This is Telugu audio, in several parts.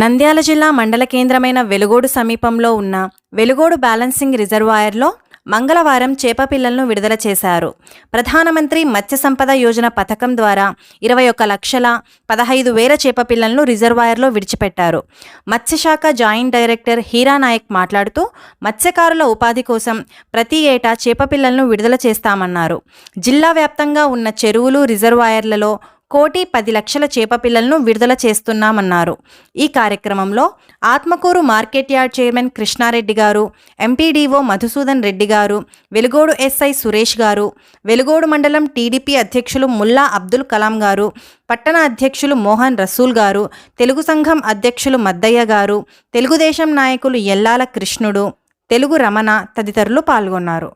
నంద్యాల జిల్లా మండల కేంద్రమైన వెలుగోడు సమీపంలో ఉన్న వెలుగోడు బ్యాలెన్సింగ్ రిజర్వాయర్లో మంగళవారం చేప పిల్లలను విడుదల చేశారు. ప్రధానమంత్రి మత్స్య సంపద యోజన పథకం ద్వారా ఇరవై ఒక్క లక్షల పదహైదు వేల చేప పిల్లలను రిజర్వాయర్లో విడిచిపెట్టారు. మత్స్యశాఖ జాయింట్ డైరెక్టర్ హీరా నాయక్ మాట్లాడుతూ మత్స్యకారుల ఉపాధి కోసం ప్రతి ఏటా చేప పిల్లలను విడుదల చేస్తామన్నారు. జిల్లా వ్యాప్తంగా ఉన్న చెరువులు రిజర్వాయర్లలో కోటి పది లక్షల చేప పిల్లలను విడుదల చేస్తున్నామన్నారు. ఈ కార్యక్రమంలో Atmakur market yard chairman Krishna Reddy గారు ఎంపీడీఓ మధుసూదన్ రెడ్డి గారు వెలుగోడు ఎస్ఐ సురేష్ గారు వెలుగోడు మండలం టీడీపీ అధ్యక్షులు ముల్లా అబ్దుల్ కలాం గారు పట్టణ అధ్యక్షులు మోహన్ రసూల్ గారు తెలుగు సంఘం అధ్యక్షులు మద్దయ్య గారు తెలుగుదేశం నాయకులు ఎల్లాల కృష్ణుడు తెలుగు రమణ తదితరులు పాల్గొన్నారు.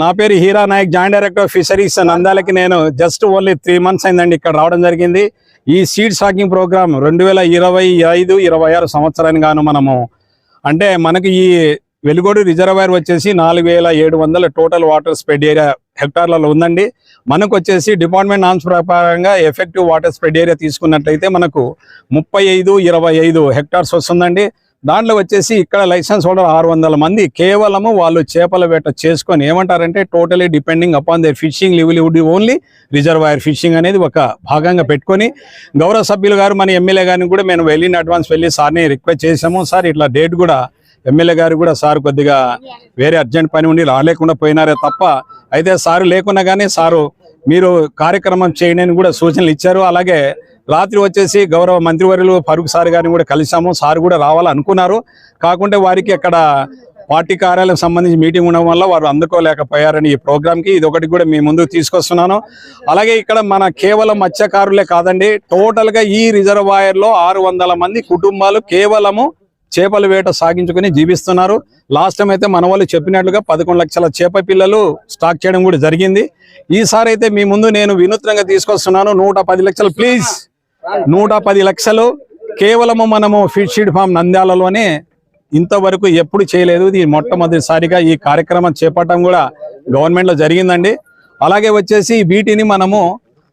నా పేరు Hira Naik joint director of fisheries నందాలకి నేను జస్ట్ ఓన్లీ త్రీ మంత్స్ అయిందండి ఇక్కడ రావడం జరిగింది. ఈ సీడ్ సాకింగ్ ప్రోగ్రామ్ రెండు వేల ఇరవై ఐదు ఇరవై ఆరు సంవత్సరానికి గాను మనము అంటే మనకి ఈ వెలుగోడు రిజర్వాయర్ వచ్చేసి నాలుగు వేల ఏడు వందల టోటల్ వాటర్ స్ప్రెడ్ ఏరియా హెక్టార్లలో ఉందండి. మనకు వచ్చేసి డిపార్ట్మెంట్ నామ్స్ ప్రకారంగా ఎఫెక్టివ్ వాటర్ స్ప్రెడ్ ఏరియా తీసుకున్నట్లయితే మనకు ముప్పై ఐదు ఇరవై ఐదు హెక్టార్స్ వస్తుందండి. దాంట్లో వచ్చేసి ఇక్కడ లైసెన్స్ హోల్డర్ ఆరు వందల మంది కేవలము వాళ్ళు చేపల వేట చేసుకొని ఏమంటారంటే totally depending upon the fishing livelihood only reservoir fishing అనేది ఒక భాగంగా పెట్టుకొని గౌరవ సభ్యులు గారు మన ఎమ్మెల్యే గారిని కూడా మేము వెళ్ళిన అడ్వాన్స్ వెళ్ళి సార్ని రిక్వెస్ట్ చేసాము సార్ ఇట్లా డేట్ కూడా ఎమ్మెల్యే గారు కూడా సార్ కొద్దిగా వేరే అర్జెంట్ పని ఉండి రాలేకుండా పోయినారే తప్ప అయితే సారు లేకున్నా కానీ సారు మీరు కార్యక్రమం చేయండి కూడా సూచనలు ఇచ్చారు. అలాగే రాత్రి వచ్చేసి గౌరవ మంత్రివర్యులు ఫరూక్ సార్ గారిని కూడా కలిసాము సార్ కూడా రావాలనుకున్నారు. కాకుంటే వారికి అక్కడ పార్టీ కార్యాలయం సంబంధించి మీటింగ్ ఉండడం వల్ల వారు అందుకోలేకపోయారని ఈ ప్రోగ్రామ్కి ఇది ఒకటి కూడా మీ ముందుకు తీసుకొస్తున్నాను. అలాగే ఇక్కడ మన కేవలం మత్స్యకారులే కాదండి టోటల్గా ఈ రిజర్వాయర్లో ఆరు వందల మంది కుటుంబాలు కేవలము చేపల వేట సాగించుకుని జీవిస్తున్నారు. లాస్ట్ టైం అయితే మన వాళ్ళు చెప్పినట్లుగా పదకొండు లక్షల చేప పిల్లలు స్టాక్ చేయడం కూడా జరిగింది. ఈసారి అయితే మీ ముందు నేను వినూత్నంగా తీసుకొస్తున్నాను. నూట పది లక్షలు ప్లీజ్. నూట పది లక్షలు కేవలము మనము ఫిట్ షీడ్ ఫామ్ నంద్యాలలోనే ఇంతవరకు ఎప్పుడు చేయలేదు. ఇది మొట్టమొదటిసారిగా ఈ కార్యక్రమం చేపట్టడం కూడా గవర్నమెంట్లో జరిగిందండి. అలాగే వచ్చేసి వీటిని మనము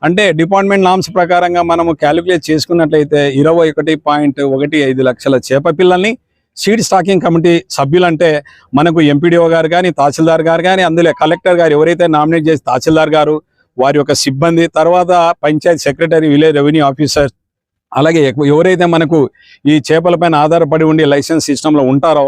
అంటే డిపార్ట్మెంట్ నామ్స్ ప్రకారంగా మనము క్యాలిక్యులేట్ చేసుకున్నట్లయితే ఇరవై ఒకటి పాయింట్ ఒకటి ఐదు లక్షల చేప పిల్లల్ని సీడ్ స్టాకింగ్ కమిటీ సభ్యులంటే మనకు ఎంపీడీఓ గారు కానీ తహసీల్దార్ గారు కానీ అందులో కలెక్టర్ గారు ఎవరైతే నామినేట్ చేసి తహసీల్దార్ గారు వారి యొక్క సిబ్బంది తర్వాత panchayat secretary village revenue officer అలాగే ఎవరైతే మనకు ఈ చేపలపైన ఆధారపడి ఉండి లైసెన్స్ సిస్టంలో ఉంటారో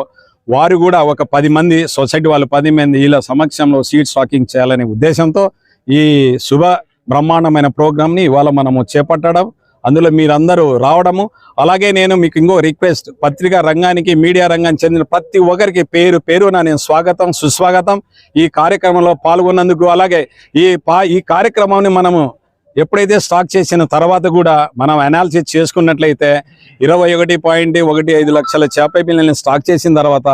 వారు కూడా ఒక పది మంది సొసైటీ వాళ్ళు పది మంది వీళ్ళ సమక్షంలో సీడ్ స్టాకింగ్ చేయాలనే ఉద్దేశంతో ఈ శుభ బ్రహ్మాండమైన ప్రోగ్రామ్ని ఇవాళ మనము చేపట్టడం అందులో మీరందరూ రావడము. అలాగే నేను మీకు ఇంకో రిక్వెస్ట్ పత్రికా రంగానికి మీడియా రంగానికి చెందిన ప్రతి ఒక్కరికి పేరు పేరున నేను స్వాగతం సుస్వాగతం. ఈ కార్యక్రమంలో పాల్గొన్నందుకు అలాగే ఈ పా ఈ కార్యక్రమాన్ని మనము ఎప్పుడైతే స్టాక్ చేసిన తర్వాత కూడా మనం అనాలిసిస్ చేసుకున్నట్లయితే ఇరవై ఒకటి పాయింట్ ఒకటి ఐదు లక్షల చేప పిల్లల్ని స్టాక్ చేసిన తర్వాత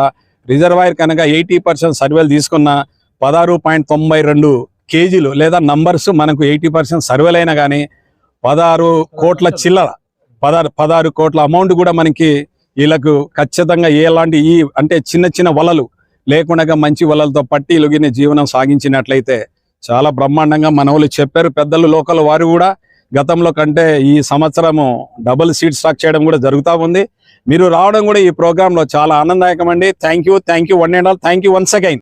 రిజర్వాయర్ కనుక ఎయిటీ పర్సెంట్ సర్వేలు తీసుకున్న పదహారు పాయింట్ తొంభై రెండు కేజీలు లేదా నంబర్స్ మనకు ఎయిటీ పర్సెంట్ సర్వేలైనా కానీ పదహారు కోట్ల చిల్లర. పదహారు పదహారు కోట్ల అమౌంట్ కూడా మనకి వీళ్ళకు ఖచ్చితంగా ఎలాంటి ఈ అంటే చిన్న చిన్న వలలు లేకుండా మంచి వలలతో పట్టి ఇలుగిన జీవనం సాగించినట్లయితే చాలా బ్రహ్మాండంగా మన చెప్పారు. పెద్దలు లోకల్ వారు కూడా గతంలో కంటే ఈ సంవత్సరము డబుల్ సీట్ స్టాక్ చేయడం కూడా జరుగుతూ ఉంది. మీరు రావడం కూడా ఈ ప్రోగ్రాంలో చాలా ఆనందదాయకం అండి thank you thank you one and all thank you once again